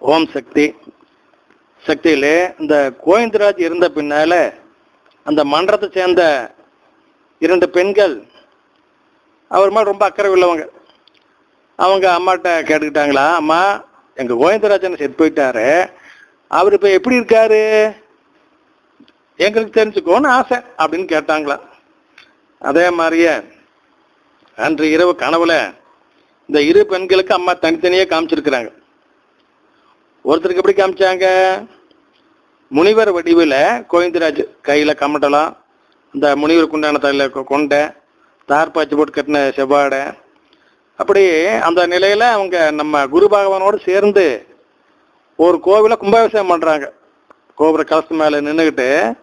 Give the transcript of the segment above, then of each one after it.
ஓம் சக்தி. சக்தியிலே இந்த கோவிந்தராஜ் இருந்த பின்னால் அந்த மன்றத்தை சேர்ந்த இரண்டு பெண்கள் அவர் மாதிரி ரொம்ப அக்கறை உள்ளவங்க. அவங்க அம்மாட்ட கேட்டுக்கிட்டாங்களா அம்மா எங்கள் கோவிந்தராஜன் செத்து போயிட்டாரு அவர் இப்போ எப்படி இருக்காரு? எங்களுக்கு தெரிஞ்சுக்கோன்னு ஆசை அப்படின்னு கேட்டாங்களா. அதே மாதிரியே அன்று இரவு கனவுல இந்த இரு பெண்களுக்கு அம்மா தனித்தனியே காமிச்சிருக்கிறாங்க. ஒருத்தருக்கு எப்படி காமிச்சாங்க? முனிவர் வடிவில் கோவிந்தராஜ் கையில் கமட்டலாம் இந்த முனிவருக்கு உண்டான தலையில் கொ- கொண்டை தார்பாய்ச்சி போட்டு கட்டின செவ்வாடை. அப்படி அந்த நிலையில் அவங்க நம்ம குரு பகவானோடு சேர்ந்து ஒரு கோவிலை கும்பாபிஷேகம் பண்ணுறாங்க கோபுர கலசத்து மேலே நின்றுக்கிட்டு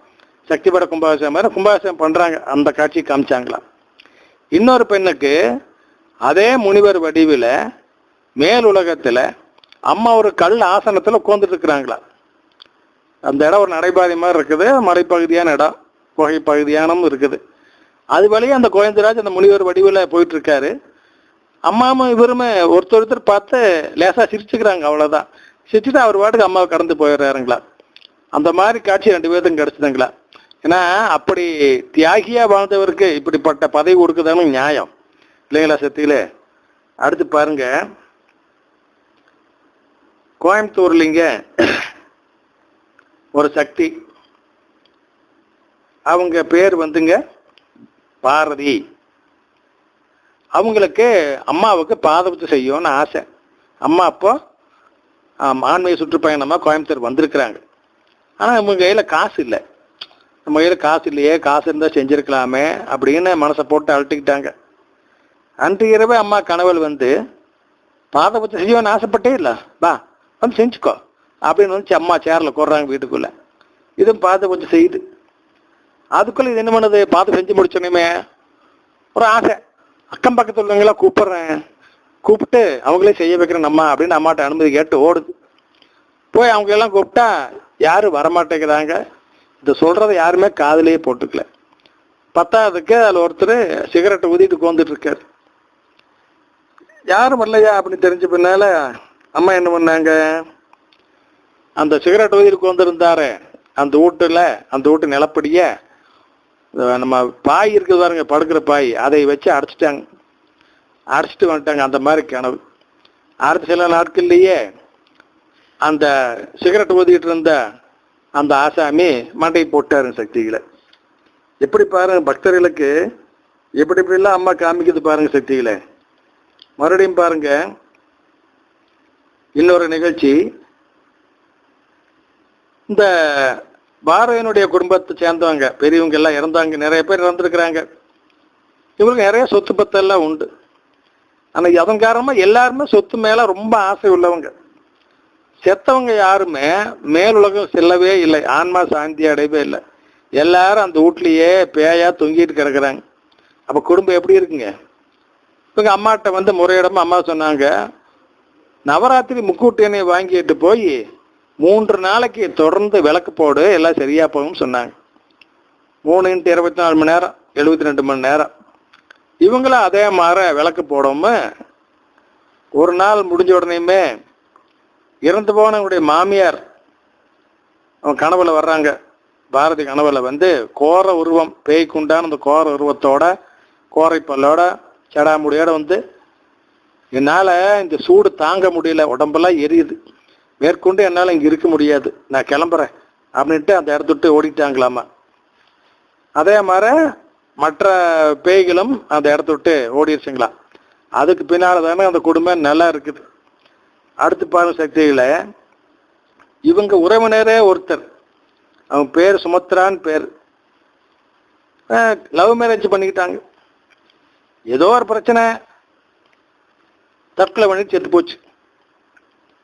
சக்திபட கும்பாபிஷேகம் மாதிரி கும்பாபிஷேகம் பண்ணுறாங்க அந்த காட்சி காமிச்சாங்களாம் இன்னொரு பெண்ணுக்கு அதே முனிவர் வடிவில் மேல் உலகத்தில் அம்மா ஒரு கல் ஆசனத்தில் உட்காந்துட்டு இருக்கிறாங்களா அந்த இடம் ஒரு நடைபாதை மாதிரி இருக்குது மலைப்பகுதியான இடம் குகை பகுதியானமும் இருக்குது. அது வழியே அந்த கோவிந்தராஜ் அந்த முனிவர் வடிவில் போயிட்டு இருக்காரு அம்மாவும் இவருமே ஒருத்தர் ஒருத்தர் பார்த்து லேசாக சிரிச்சுக்கிறாங்க அவ்வளோதான் சிரிச்சுட்டு அவர் பாட்டுக்கு அம்மாவை கடந்து போயிடுறாருங்களா? அந்த மாதிரி காட்சி ரெண்டு பேருக்கும் கிடச்சிதுங்களா? ஏன்னா அப்படி தியாகியாக வாழ்ந்தவருக்கு இப்படிப்பட்ட பதவி கொடுக்குதானு நியாயம். இல்லைங்களா சத்தியிலே அடுத்து பாருங்கள் கோயம்புத்தூர்லிங்க ஒரு சக்தி. அவங்க பேர் வந்துங்க பாரதி அவங்களுக்கு அம்மாவுக்கு பாதபத்து செய்யணும்னு ஆசை. அம்மா அப்போ ஆன்மீக சுற்றுப்பயணமாக கோயம்புத்தூர் வந்திருக்கிறாங்க. ஆனால் இவங்க கையில் காசு இல்லை. நம்ம கையில் காசு இல்லையே காசு இருந்தால் செஞ்சுருக்கலாமே அப்படின்னு மனசை போட்டு அழட்டிக்கிட்டாங்க அன்று இரவே அம்மா கனவுல வந்து பாதபத்து செய்யணும்னு ஆசைப்பட்டே இல்லை. பா வந்து செஞ்சுக்கோ. அப்படின்னு வந்து அம்மா சேரில் போடுறாங்க வீட்டுக்குள்ளே. இதுவும் பார்த்து கொஞ்சம் செய்யுது அதுக்குள்ளே இது என்ன பண்ணுது? பார்த்து செஞ்சு முடிச்சோன்னே ஒரு ஆசை. அக்கம் பக்கத்தில் உள்ளவங்களாம் கூப்பிட்றேன். கூப்பிட்டு அவங்களே செய்ய வைக்கிறேன் நம்ம அப்படின்னு அம்மாட்ட அனுமதி கேட்டு ஓடுது. போய் அவங்களெல்லாம் கூப்பிட்டா யாரும் வரமாட்டேங்கிறாங்க. இதை சொல்கிறத யாருமே காதுலயே போட்டுக்கல. பத்தாவதுக்கு அதில் ஒருத்தர் சிகரெட்டை ஊதிட்டு உட்காந்துட்டு இருக்காரு. யாரும் வரலையா அப்படின்னு தெரிஞ்ச பின்னால அம்மா என்ன பண்ணாங்க? அந்த சிகரெட் ஊதிட்டு உட்காந்துருந்தாரு அந்த வீட்டுல அந்த வீட்டு நிலப்படிய நம்ம பாய் இருக்குது பாருங்க படுக்கிற பாய். அதை வச்சு அடைச்சிட்டாங்க. அடைச்சிட்டு வந்துட்டாங்க. அந்த மாதிரி கனவு. அடுத்த சில நாட்கள்லையே அந்த சிகரெட் ஊதிட்டு இருந்த அந்த ஆசாமி மண்டை போட்டாருங்க சக்திகளை எப்படி பாருங்க பக்தர்களுக்கு எப்படி இப்படிலாம் அம்மா காமிக்குது பாருங்க சக்திகளை மறுபடியும் பாருங்கள் இன்னொரு நிகழ்ச்சி. இந்த பாரதியனுடைய குடும்பத்தை சேர்ந்தவங்க பெரியவங்க எல்லாம் இறந்தாங்க நிறைய பேர் இறந்துருக்கிறாங்க. இவங்களுக்கு நிறைய சொத்து பத்தெல்லாம் உண்டு. ஆனால் அதன் காரணமாக எல்லாருமே சொத்து மேலே ரொம்ப ஆசை உள்ளவங்க. செத்தவங்க யாருமே மேலுலகம் செல்லவே இல்லை. ஆன்மா சாந்தி அடையவே இல்லை. எல்லாரும் அந்த வீட்லையே பேயா தொங்கிட்டு கிடக்குறாங்க. அப்போ குடும்பம் எப்படி இருக்குங்க? இவங்க அம்மாட்ட வந்து முறையிடமா அம்மா சொன்னாங்க நவராத்திரி முக்கூட்டு எண்ணெய் வாங்கிட்டு போய் மூன்று நாளைக்கு தொடர்ந்து விளக்கு போடு எல்லாம் சரியா போகும்னு சொன்னாங்க. மூணு இன்ட்டு இருபத்தி நாலு மணி நேரம் எழுபத்தி ரெண்டு மணி நேரம். இவங்களும் அதே மாதிரி விளக்கு போடாமல் ஒரு நாள் முடிஞ்ச உடனேயுமே இறந்து போனவங்களுடைய மாமியார் அவன் கனவுல வர்றாங்க. பாரதி கனவுல வந்து கோர உருவம் பேய்க்குண்டான அந்த கோர உருவத்தோட கோரை பல்லோட சடாமுடியோட வந்து என்னால் இந்த சூடு தாங்க முடியல உடம்பெல்லாம் எரியுது. மேற்கொண்டு என்னால் இங்கே இருக்க முடியாது. நான் கிளம்புறேன். அப்படின்ட்டு அந்த இடத்த விட்டு ஓடிட்டாங்களாமா. அதே மாதிரி மற்ற பேய்களும் அந்த இடத்த விட்டு ஓடிடுச்சுங்களா அதுக்கு பின்னால் தானே அந்த குடும்பம் நல்லா இருக்குது. அடுத்து பாருங்க சக்திகளை. இவங்க உறவினரே ஒருத்தர். அவன் பேர் சுமத்ரான்னு பேர். லவ் மேரேஜ் பண்ணிக்கிட்டாங்க. ஏதோ ஒரு பிரச்சனை. தற்கொலை பண்ணி செத்து போச்சு.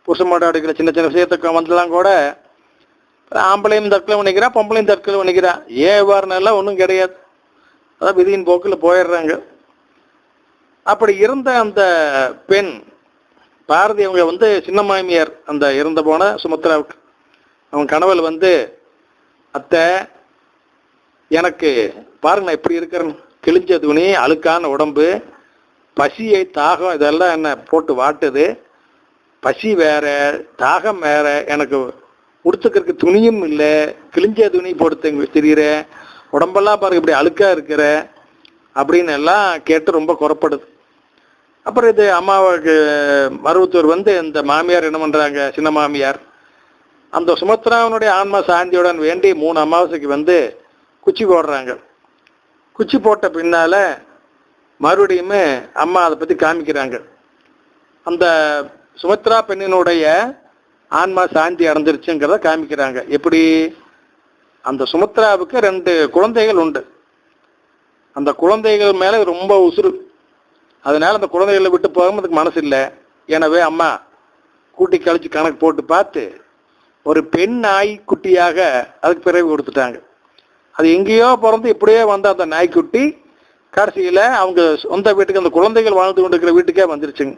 புருஷ அடிக்கிற சின்ன சின்ன விஷயத்துக்கு வந்தெல்லாம் கூட ஆம்பளையும் தற்கொலை பண்ணிக்கிறான் பொம்பளையும் தற்கொலை பண்ணிக்கிறான் ஏன் எவ்வாறுனால ஒன்றும் கிடையாது. அதான் விதியின் போக்கில் போயிடுறாங்க. அப்படி இருந்த அந்த பெண் பாரதி அவங்க வந்து சின்ன மாமியார் அந்த இறந்து போன சுமத்ராவுக்கு. அவங்க கனவுல வந்து அத்தை எனக்கு பாருங்க நான் இப்படி இருக்கிறேன். கிழிஞ்ச துணி அழுக்கான உடம்பு பசியை தாகம் இதெல்லாம் என்ன போட்டு வாட்டுது? பசி வேற தாகம் வேற எனக்கு உடுத்துக்கிறதுக்கு துணியும் இல்லை கிழிஞ்ச துணி போட்டு தெரிகிறேன் உடம்பெல்லாம் பாருங்க இப்படி அழுக்காக இருக்கிற அப்படின்னு எல்லாம் கேட்டு ரொம்ப குறப்படுது. அப்புறம் இது அம்மாவுக்கு மருவத்தூர் வந்து இந்த மாமியார் என்ன பண்ணுறாங்க சின்ன மாமியார்? அந்த சுமத்ராவனுடைய ஆன்மா சாந்தியுடன் வேண்டி மூணு அமாவாசைக்கு வந்து குச்சி போடுறாங்க. குச்சி போட்ட பின்னால மறுபடியுமே அம்மா அதை பற்றி காமிக்கிறாங்க. அந்த சுமத்ரா பெண்ணினுடைய ஆன்மா சாந்தி அடைஞ்சிருச்சுங்கிறத காமிக்கிறாங்க. எப்படி? அந்த சுமத்ராவுக்கு ரெண்டு குழந்தைகள் உண்டு. அந்த குழந்தைகள் மேலே ரொம்ப உசுறு. அதனால் அந்த குழந்தைகளை விட்டு போகிறதுக்கு மனசு இல்லை. எனவே அம்மா கூட்டி கழிச்சு கணக்கு போட்டு பார்த்து ஒரு பெண் நாய்க்குட்டியாக அதுக்கு பிறகு கொடுத்துட்டாங்க. அது எங்கேயோ பிறந்து இப்படியே வந்த அந்த நாய்க்குட்டி கடைசியில் அவங்க சொந்த வீட்டுக்கு அந்த குழந்தைகள் வாழ்ந்து கொண்டு இருக்கிற வீட்டுக்கே வந்துருச்சுங்க.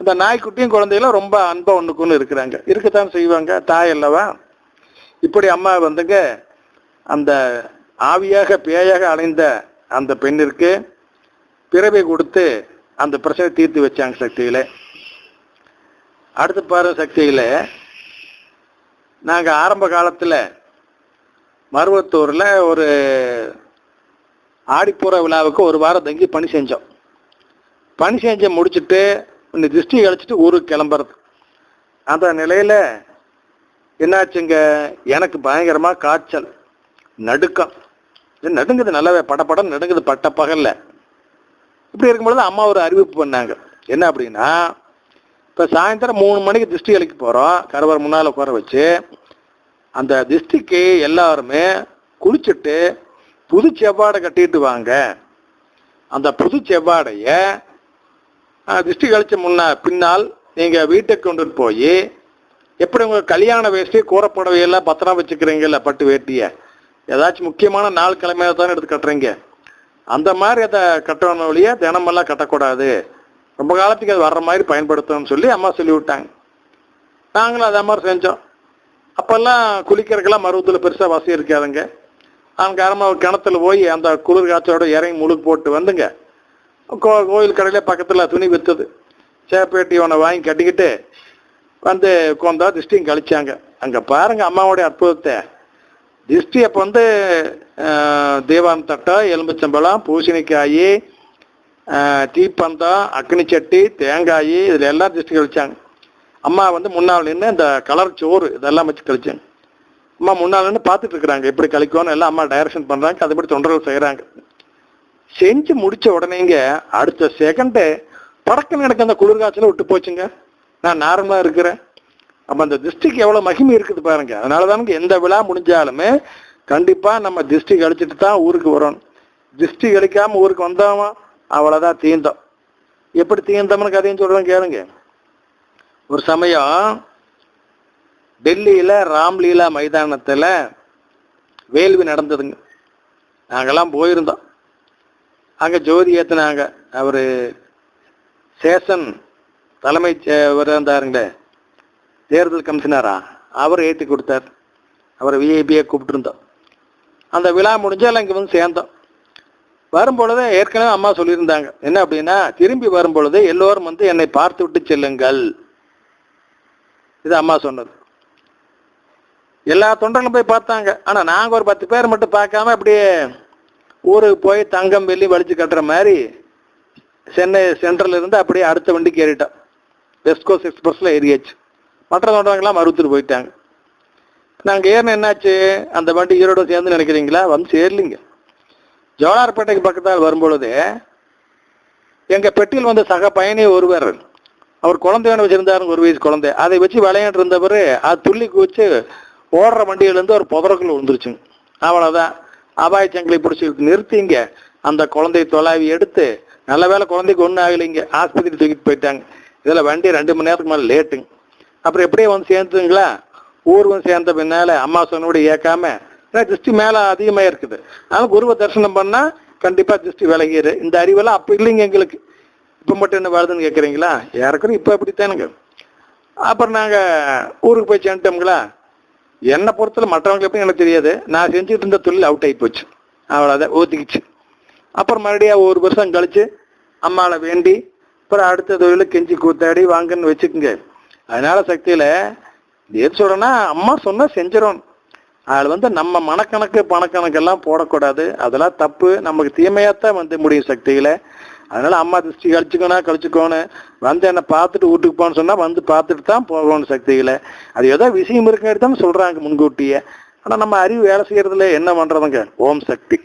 அந்த நாய்க்குட்டியும் குழந்தைகளும் ரொம்ப அன்பாக ஒன்றுக்குன்னு ஒன்று இருக்கிறாங்க. இருக்கத்தான் செய்வாங்க. தாய் அல்லவா? இப்படி அம்மா வந்துங்க அந்த ஆவியாக பேயாக அலைந்த அந்த பெண்ணிற்கு பிறவை கொடுத்து அந்த பிரச்சனை தீர்த்து வச்சாங்க சக்தியில். அடுத்து பாரு சக்தியில் நாங்கள் ஆரம்ப காலத்தில் மருவத்தூரில் ஒரு ஆடிப்பூர விழாவுக்கு ஒரு வாரம் தங்கி பணி செஞ்சோம். பணி செஞ்சு முடிச்சுட்டு இந்த திருஷ்டி கழிச்சிட்டு ஊருக்கு கிளம்புறது. அந்த நிலையில் என்னாச்சுங்க? எனக்கு பயங்கரமாக காய்ச்சல் நடுக்கம். இது நடுங்குது நல்லாவே படப்படம் நடுங்குது பட்ட பகலில். இப்படி இருக்கும்பொழுது அம்மா ஒரு அறிவிப்பு பண்ணாங்க. என்ன அப்படின்னா இப்போ சாயந்தரம் மூணு மணிக்கு திருஷ்டி கழிக்க போகிறோம் கருவர் முன்னால் உட்கார வச்சு. அந்த திருஷ்டிக்கு எல்லாருமே குளிச்சுட்டு புது செவ்வாடை கட்டிட்டு வாங்க. அந்த புது செவ்வாடைய திருஷ்டி கழிச்ச முன்ன பின்னால் நீங்கள் வீட்டை கொண்டுட்டு போய் எப்படி உங்கள் கல்யாண வேஷ்டி கூறப்படவையெல்லாம் பத்திரம் வச்சுக்கிறீங்கல்ல பட்டு வேட்டியை? ஏதாச்சும் முக்கியமான நாள் கிழமையாக தானே எடுத்து கட்டுறீங்க. அந்த மாதிரி அதை கட்டணும் வழியா தினமெல்லாம் கட்டக்கூடாது. ரொம்ப காலத்துக்கு அது வர்ற மாதிரி பயன்படுத்தணும்னு சொல்லி அம்மா சொல்லி விட்டாங்க. நாங்களும் அதே மாதிரி செஞ்சோம். அப்போல்லாம் குளிக்கிறதுக்கெல்லாம் மருவத்தில் பெருசாக வசதி இருக்காதுங்க. அவங்க ஒரு கிணத்துல போய் அந்த குளிர் காய்ச்சலோட இறங்கி முழுக்கு போட்டு வந்துங்க. கோ கோயில் கடையில் பக்கத்தில் துணி விற்றுது சேப்பேட்டி ஒன்று வாங்கி கட்டிக்கிட்டு வந்து உட்காந்தா திருஷ்டியும் கழிச்சாங்க. அங்கே பாருங்கள் அம்மாவோடைய அற்புதத்தை. திருஷ்டி அப்போ வந்து தீவான் தட்டம் எலும்புச்சம்பழம் பூசணிக்காய் தீப்பந்தம் அக்னி சட்டி தேங்காய் இதில் எல்லாம் திருஷ்டி கழிச்சாங்க. அம்மா வந்து முன்னால் நின்று இந்த கலர் சோறு இதெல்லாம் வச்சு கழிச்சாங்க. அம்மா முன்னால் பார்த்துட்டு இருக்கிறாங்க. எப்படி கழிக்கணும் எல்லாம் அம்மா டைரக்ஷன் பண்ணுறாங்க அதுபடி தொண்டர்கள் செய்கிறாங்க செஞ்சு முடிச்ச உடனேங்க அடுத்த செகண்டு படக்குன்னு எனக்கு அந்த குளிர்காய்ச்சல விட்டு போச்சுங்க. நான் நார்மலாக இருக்கிறேன். அப்போ அந்த திருஷ்டிக்கு எவ்வளோ மகிமை இருக்குது பாருங்க. அதனால தானுங்க எந்த விழா முடிஞ்சாலுமே கண்டிப்பாக நம்ம திருஷ்டி கழிச்சிட்டு தான் ஊருக்கு வரணும் திருஷ்டி கழிக்காம ஊருக்கு வந்தோமா அவ்வளோதான் தீந்தோம். எப்படி தீந்தோம்னு கதையும் சொல்கிறேன் கேளுங்க. ஒரு சமயம் டெல்லியில் ராம்லீலா மைதானத்தில் வேள்வி நடந்ததுங்க. நாங்கெல்லாம் போயிருந்தோம். அங்கே ஜோதி ஏற்றுனாங்க அவர் சேஷன் தலைமை இவர் இருந்தாருங்களே தேர்தல் கமிஷனரா? அவர் ஏற்றி கொடுத்தார். அவரை விஐபியை கூப்பிட்டுருந்தோம். அந்த விழா முடிஞ்சால் இங்கே வந்து சேர்ந்தோம். வரும்பொழுது ஏற்கனவே அம்மா சொல்லியிருந்தாங்க. என்ன அப்படின்னா திரும்பி வரும்பொழுது எல்லோரும் வந்து என்னை பார்த்து விட்டு செல்லுங்கள். இது அம்மா சொன்னது. எல்லா தொண்டர்களும் போய் பார்த்தாங்க. ஆனால் நாங்கள் ஒரு பத்து பேர் மட்டும் பார்க்காம அப்படியே ஊருக்கு போய் தங்கம் வெள்ளி வலிச்சு கட்டுற மாதிரி சென்னை சென்ட்ரல் இருந்து அப்படியே அடுத்த வண்டிக்கு ஏறிட்டோம். வெஸ்ட் கோஸ்ட் எக்ஸ்பிரஸில் ஏறியாச்சு. மற்ற தொண்டர்கள்லாம் மறுத்துட்டு போயிட்டாங்க. நாங்கள் ஏறின என்னாச்சு? அந்த வண்டி ஈரோடு சேர்ந்து நினைக்கிறீங்களா? வந்து சேரலிங்க. ஜோலார்பேட்டைக்கு பக்கத்தால் வரும்பொழுது எங்கள் பெட்டியில் வந்த சக பயணி ஒருவர் அவர் குழந்தையான வச்சுருந்தாருங்க ஒரு வயசு குழந்தை. அதை வச்சு விளையாண்டு இருந்தவர் அது துள்ளி குவிச்சு ஓடுற வண்டியிலேருந்து ஒரு புதறக்குள்ள விழுந்துருச்சுங்க. அவ்வளோதான் அபாய சங்கிலி பிடிச்சி நிறுத்திங்க. அந்த குழந்தைய தொலாவி எடுத்து நல்ல வேலை குழந்தைக்கு ஒன்றும் ஆகலைங்க. ஆஸ்பத்திரி தூக்கிட்டு போயிட்டாங்க. இதில் வண்டி ரெண்டு மணி நேரத்துக்கு மேலே லேட்டுங்க. அப்புறம் எப்படியே வந்து சேர்ந்துங்களா? ஊர்வம் வந்து சேர்ந்த பின்னால் அம்மா சொன்னபடி ஏற்காம ஏன்னா திருஷ்டி மேலே அதிகமாக இருக்குது. ஆனால் குருவை தரிசனம் பண்ணால் கண்டிப்பாக திருஷ்டி விலகிடு இந்த அறிவெல்லாம் அப்போ இல்லைங்க எங்களுக்கு. இப்போ மட்டும் என்ன வருதுன்னு கேட்குறீங்களா? ஏறக்குறையும் இப்போ அப்படித்தானுங்க. அப்புறம் நாங்கள் ஊருக்கு போய் சேர்ந்துட்டோம்ங்களா? என்னை பொறுத்தல மற்றவங்களுக்கு எப்படி எனக்கு தெரியாது. நான் செஞ்சுட்டு இருந்த தொழில் அவுட் ஆகி போச்சு. அவ்வளோதான் ஊற்றிக்கிச்சு அப்புறம் மறுபடியும் ஒரு வருஷம் கழிச்சு அம்மாவை வேண்டி அப்புறம் அடுத்த தொழில கெஞ்சி கூத்தாடி வாங்கன்னு வச்சுக்கோங்க. அதனால சக்தியில் எது சொல்றேன்னா அம்மா சொன்னால் செஞ்சிடும் அதில் வந்து நம்ம மனக்கணக்கு பணக்கணக்கெல்லாம் போடக்கூடாது. அதெல்லாம் தப்பு. நமக்கு தீமையாகத்தான் வந்து முடியும் சக்தியில். அதனால அம்மா திருஷ்டி கழிச்சுக்கோனா கழிச்சுக்கோணும் வந்து என்னை பார்த்துட்டு வீட்டுக்கு போன்னு சொன்னா வந்து பார்த்துட்டு தான் போகணும் சக்திகளை அது ஏதோ விஷயம் இருக்குன்னு தான் சொல்றாங்க முன்கூட்டியே. ஆனா நம்ம அறிவு வேலை செய்யறதுல என்ன பண்றதுங்க? ஓம் சக்தி.